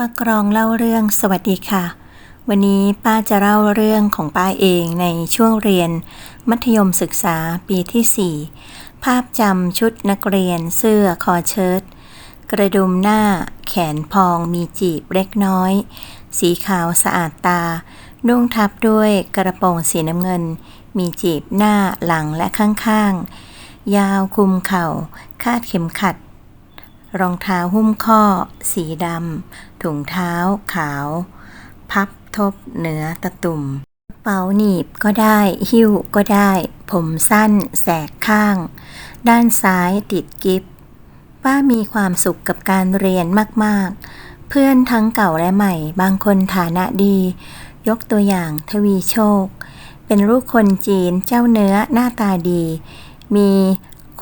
ป้ากรองเล่าเรื่องสวัสดีค่ะ วันนี้ป้าจะเล่าเรื่องของป้าเองในช่วงเรียน มัธยมศึกษาปีที่ 4 ภาพจำชุดนักเรียนเสื้อคอเชิ้ตกระดุมหน้า แขนพองมีจีบเล็กน้อย สีขาวสะอาดตา นุ่งทับด้วยกระโปรงสีน้ำเงิน มีจีบหน้าหลังและข้างๆ ยาวคุมเข่า คาดเข็มขัด รองเท้าหุ้มข้อ สีดำ ถุงเท้าขาว พับทบเหนือตะตุ่มกระเป๋าหนีบก็ได้ หิ้วก็ได้ ผมสั้น แสกข้าง ด้านซ้ายติดกิฟป้ามีความสุขกับการเรียนมาก ๆ เพื่อนทั้งเก่าและใหม่ บางคนฐานะดี ยกตัวอย่างทวีโชค เป็นลูกคนจีนเจ้าเนื้อหน้าตาดี มี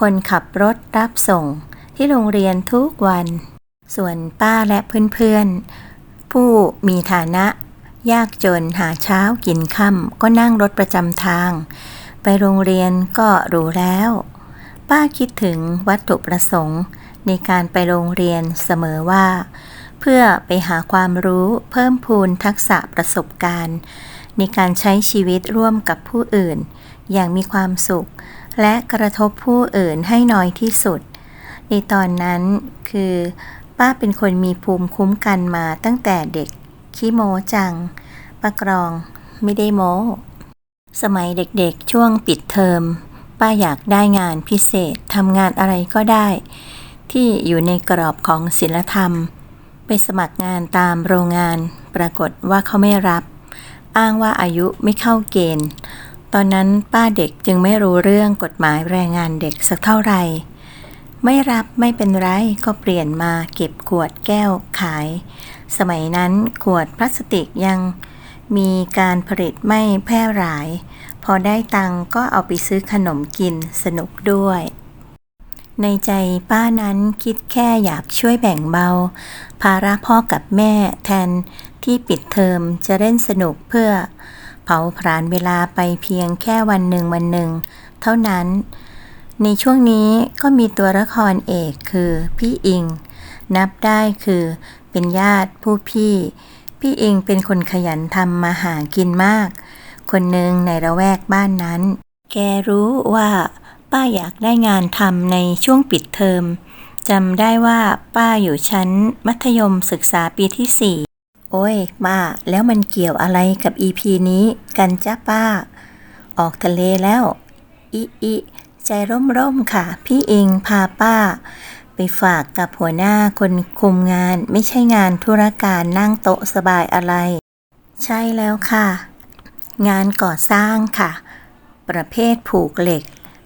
คนขับรถรับส่ง ที่โรงเรียนทุกวัน ส่วนป้าและเพื่อนๆ ผู้มีฐานะ ยากจนหาเช้ากินค่ำก็นั่งรถประจำทาง ไปโรงเรียนก็รู้แล้ว ป้าคิดถึงวัตถุประสงค์ ในการไปโรงเรียนเสมอว่า เพื่อไปหาความรู้เพิ่มพูนทักษะประสบการณ์ ในการใช้ชีวิตร่วมกับผู้อื่น อย่างมีความสุขและกระทบผู้อื่นให้น้อยที่สุด ในตอนนั้นคือ ป้าเป็นคนมีภูมิคุ้มกันมาตั้งแต่เด็กขี้โมจังป้ากรองไม่ได้โมสมัยเด็กๆช่วงปิดเทอม ป้าอยากได้งานพิเศษทำงานอะไรก็ได้ ที่อยู่ในกรอบของศิลธรรม ไปสมัครงานตามโรงงาน ปรากฏว่าเขาไม่รับ อ้างว่าอายุไม่เข้าเกณฑ์ ตอนนั้นป้าเด็กจึงไม่รู้เรื่องกฎหมายแรงงานเด็กสักเท่าไหร่ ไม่รับไม่เป็นไรก็เปลี่ยนมาเก็บขวดแก้วขาย สมัยนั้นขวดพลาสติกยังมีการผลิตไม่แพร่หลาย พอได้ตังก็เอาไปซื้อขนมกินสนุกด้วย ในใจป้านั้นคิดแค่อยากช่วยแบ่งเบา ภาระพ่อกับแม่แทนที่ปิดเทอมจะเล่นสนุกเพื่อ เผาผลาญเวลาไปเพียงแค่วันหนึ่งวันหนึ่ง เท่านั้น ในช่วงนี้ก็มีตัวละครเอกคือพี่อิง นับได้คือเป็นญาติผู้พี่ พี่อิงเป็นคนขยันทำมาหากินมาก คนหนึ่งในระแวกบ้านนั้น แกรู้ว่าป้าอยากได้งานทำในช่วงปิดเทอมจำได้ว่าป้าอยู่ชั้นมัธยมศึกษาปีที่สี่โอ้ยป้าแล้วมันเกี่ยวอะไรกับอีพีนี้กันจ้าป้า ออกทะเลแล้ว อิอิ ใจร่มๆค่ะ พี่อิงพาป้า ไปฝากกับหัวหน้าคนคุมงานไม่ใช่งานธุรการนั่งโต๊ะสบายอะไร ใช่แล้วค่ะ งานก่อสร้างค่ะ ประเภทผูกเหล็ก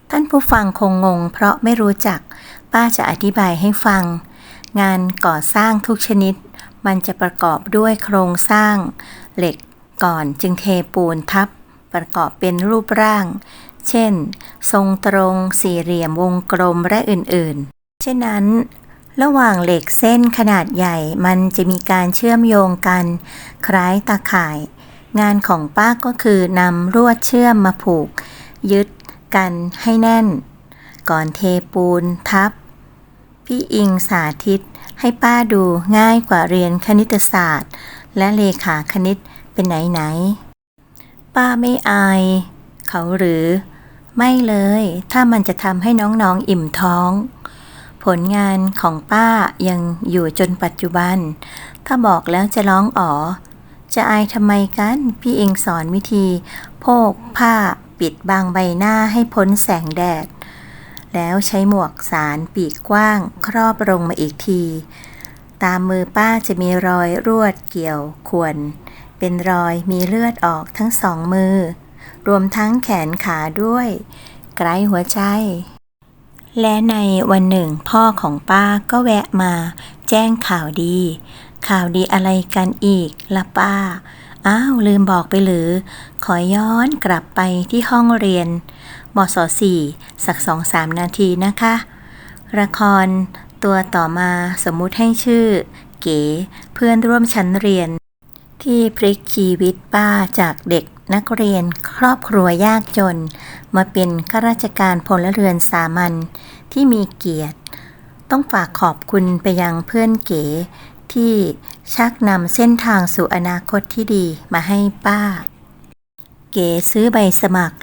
ท่านผู้ฟังคงงง เพราะไม่รู้จัก ป้าจะอธิบายให้ฟัง งานก่อสร้างทุกชนิด มันจะประกอบด้วยโครงสร้าง เหล็กก่อนจึงเทปูนทับ ประกอบเป็นรูปร่าง เช่น ทรงตรง สี่เหลี่ยมวงกลมและอื่นๆ เช่นนั้น ระหว่างเหล็กเส้นขนาดใหญ่มันจะมีการเชื่อมโยงกัน คล้ายตาข่าย งานของป้าก็คือนำรวดเชื่อมมาผูก ยึดกันให้แน่น ก่อนเทปูนทับ พี่อิงสาธิตให้ป้าดูง่ายกว่าเรียนคณิตศาสตร์ และเลขาคณิตเป็นไหนๆป้าไม่อาย เขาหรือ ไม่เลย ถ้ามันจะทำให้น้องๆอิ่มท้อง ผลงานของป้ายังอยู่จนปัจจุบัน ถ้าบอกแล้วจะร้องอ๋อ จะอายทำไมกัน พี่เองสอนวิธี โพกผ้าปิดบางใบหน้าให้พ้นแสงแดด แล้วใช้หมวกสารปีกกว้าง ครอบลงมาอีกที ตามมือป้าจะมีรอยรวดเกี่ยวข่วนเป็นรอยมีเลือดออกทั้งสองมือ รวมทั้งแขนขาด้วยไกลหัวใจ และในวันหนึ่งพ่อของป้าก็แวะมาแจ้งข่าวดี ข่าวดีอะไรกันอีกละป้า อ้าว ลืมบอกไปหรือ ขอย้อนกลับไปที่ห้องเรียนมศสี่สักสองสามนาทีนะคะ ละครตัวต่อมาสมมุติให้ชื่อ เก๋เพื่อนร่วมชั้นเรียน ที่พลิกชีวิตป้าจากเด็ก นักเรียนครอบครัวยากจน มาเป็นข้าราชการพลเรือนสามัญที่มีเกียรติ ต้องฝากขอบคุณไปยังเพื่อนเก๋ ที่ชักนำเส้นทางสู่อนาคตที่ดีมาให้ป้า เก๋ซื้อใบสมัคร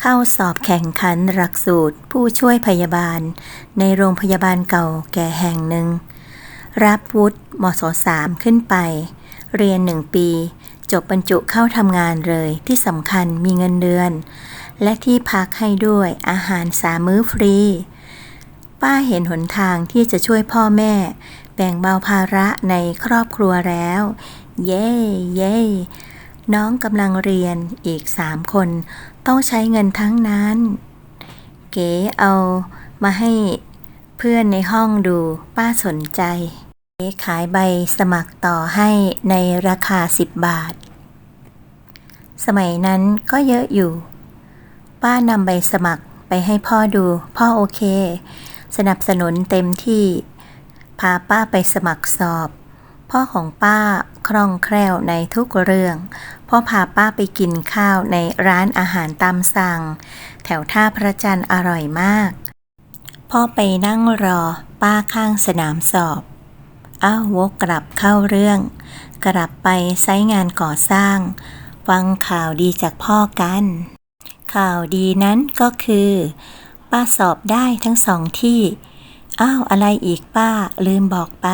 เข้าสอบแข่งขันหลักสูตรผู้ช่วยพยาบาล ในโรงพยาบาลเก่าแก่แห่งหนึ่ง รับวุฒิมศสามขึ้นไป เรียนหนึ่งปี จบบรรจุเข้าทำงานเลยที่สำคัญมีเงินเดือน และที่พักให้ด้วยอาหารสามมื้อฟรี ป้าเห็นหนทางที่จะช่วยพ่อแม่ แบ่งเบาภาระในครอบครัวแล้ว เย้เย้น้องกำลังเรียนอีกสามคน ต้องใช้เงินทั้งนั้น เก๋เอามาให้เพื่อนในห้องดูป้าสนใจ ขายใบสมัครต่อให้ในราคา 10 บาท สมัยนั้นก็เยอะอยู่ ป้านำใบสมัครไปให้พ่อดู พ่อโอเค สนับสนุนเต็มที่ พาป้าไปสมัครสอบ พ่อของป้าคล่องแคล่วในทุกเรื่อง พ่อพาป้าไปกินข้าวในร้านอาหารตามสั่ง แถวท่าพระจันทร์อร่อยมาก พ่อไปนั่งรอป้าข้างสนามสอบ อ้าววกกลับเข้าเรื่อง กลับไปไซงานก่อสร้าง ฟังข่าวดีจากพ่อกัน ข่าวดีนั้นก็คือ ป้าสอบได้ทั้งสองที่ อ้าวอะไรอีกป้าลืมบอกไป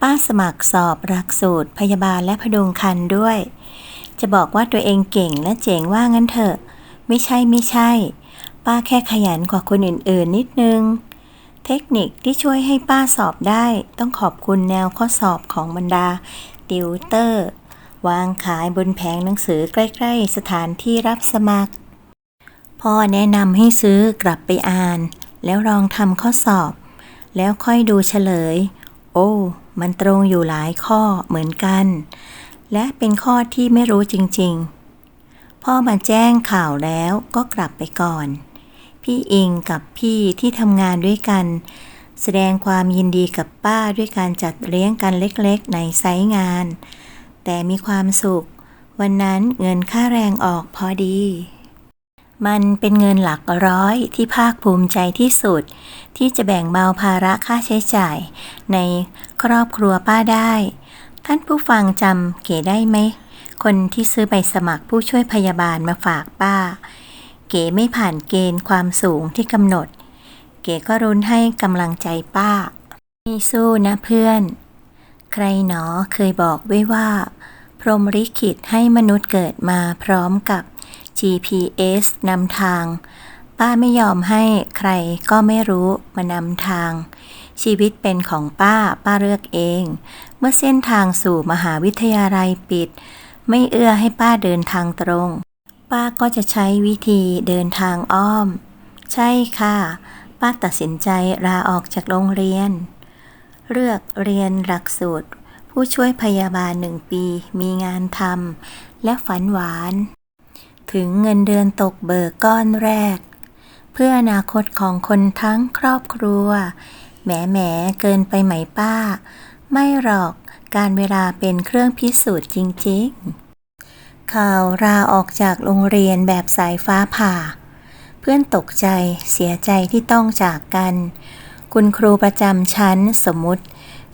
ป้าสมัครสอบหลักสูตรพยาบาลและพดุงคันด้วย จะบอกว่าตัวเองเก่งและเจ๋งว่างั้นเถอะ ไม่ใช่ไม่ใช่ ป้าแค่ขยันกว่าคนอื่นๆนิดนึง เทคนิคที่ช่วยให้ป้าสอบได้ ต้องขอบคุณแนวข้อสอบของบรรดา ติวเตอร์ วางขายบนแผงหนังสือใกล้ ๆ สถานที่รับสมัคร พ่อแนะนำให้ซื้อกลับไปอ่าน แล้วลองทำข้อสอบ แล้วค่อยดูเฉลย โอ้ มันตรงอยู่หลายข้อเหมือนกัน และเป็นข้อที่ไม่รู้จริง ๆ พ่อมาแจ้งข่าวแล้วก็กลับไปก่อน พี่อิงกับพี่ที่ทำงานด้วยกัน แสดงความยินดีกับป้าด้วยการจัดเลี้ยงกันเล็กๆ ในไซต์งาน แต่มีความสุข วันนั้นเงินค่าแรงออกพอดี มันเป็นเงินหลักร้อยที่ภาคภูมิใจที่สุด ที่จะแบ่งเบาภาระค่าใช้จ่าย ในครอบครัวป้าได้ ท่านผู้ฟังจำเก๋ได้ไหมคนที่ซื้อใบสมัครผู้ช่วยพยาบาลมาฝากป้า เก๋ไม่ผ่านเกณฑ์ความสูงที่กำหนด เก๋ก็รุนให้กำลังใจป้ามีสู้นะเพื่อน ใครหนอเคยบอกไว้ว่า พรหมลิขิตให้มนุษย์เกิดมาพร้อมกับ GPS นำทาง ป้าไม่ยอมให้ใครก็ไม่รู้มานำทาง ชีวิตเป็นของป้าป้าเลือกเอง เมื่อเส้นทางสู่มหาวิทยาลัยปิด ไม่เอื้อให้ป้าเดินทางตรง ป้าก็จะใช้วิธีเดินทางอ้อม ใช่ค่ะ ป้าตัดสินใจลาออกจากโรงเรียน เลือกเรียนหลักสูตร ผู้ช่วยพยาบาลหนึ่งปี มีงานทำและฝันหวาน ถึงเงินเดือนตกเบิกก้อนแรก เพื่ออนาคตของคนทั้งครอบครัว แหมแหมเกินไปไหมป้า ไม่หรอกการเวลาเป็นเครื่องพิสูจน์จริง ๆ ข่าวลาออกจากโรงเรียนแบบสายฟ้าผ่า เพื่อนตกใจเสียใจที่ต้องจากกัน คุณครูประจำชั้นสมมุติ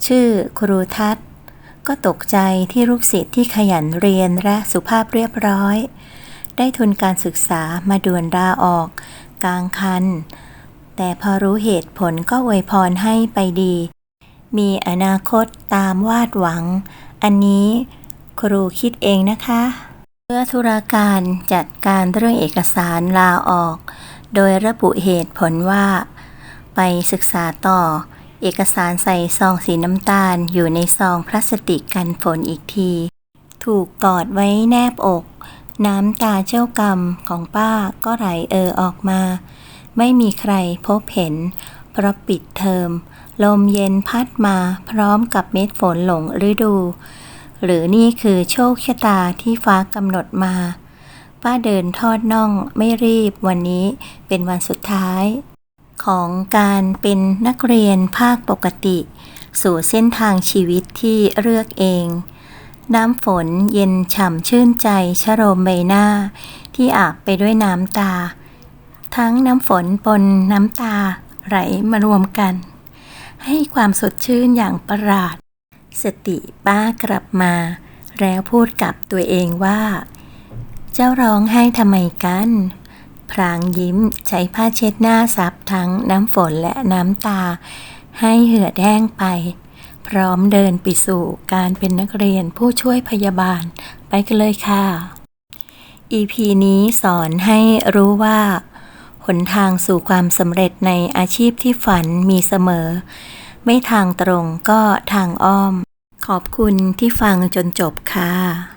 ชื่อครูทัศก็ตกใจที่ลูกศิษย์ที่ขยันเรียนและสุภาพเรียบร้อย ได้ทุนการศึกษามาด่วนลาออกกลางคัน แต่พอรู้เหตุผลก็อวยพรให้ไปดี มีอนาคตตามวาดหวัง อันนี้ครูคิดเองนะคะ เพื่อธุรการจัดการเรื่องเอกสารลาออก โดยระบุเหตุผลว่า ไปศึกษาต่อ เอกสารใส่ซองสีน้ำตาลอยู่ในซองพลาสติกกันฝนอีกที ถูกกอดไว้แนบอก น้ำตาเจ้ากรรมของป้าก็ไหลเออออกมา ไม่มีใครพบเห็น เพราะปิดเทอม ลมเย็นพัดมาพร้อมกับเม็ดฝนหลงฤดู หรือนี่คือโชคชะตาที่ฟ้ากำหนดมา ป้าเดินทอดน่องไม่รีบวันนี้เป็นวันสุดท้าย ของการเป็นนักเรียนภาคปกติ สู่เส้นทางชีวิตที่เลือกเอง น้ำฝนเย็นฉ่ำชื่นใจชโรมใบหน้า ที่อาบไปด้วยน้ำตา ทั้งน้ำฝนปนน้ำตาไหลมารวมกัน ให้ความสดชื่นอย่างประหลาด สติป้ากลับมา แล้วพูดกับตัวเองว่า เจ้าร้องไห้ทำไมกัน พรางยิ้มใช้ผ้าเช็ดหน้าซับทั้งน้ำฝนและน้ำตา ให้เหือดแห้งไป พร้อมเดินไปสู่การเป็นนักเรียนผู้ช่วยพยาบาล ไปกันเลยค่ะ EP นี้สอนให้รู้ว่าหนทางสู่ความสำเร็จในอาชีพที่ฝันมีเสมอ ไม่ทางตรงก็ทางอ้อม ขอบคุณที่ฟังจนจบค่ะ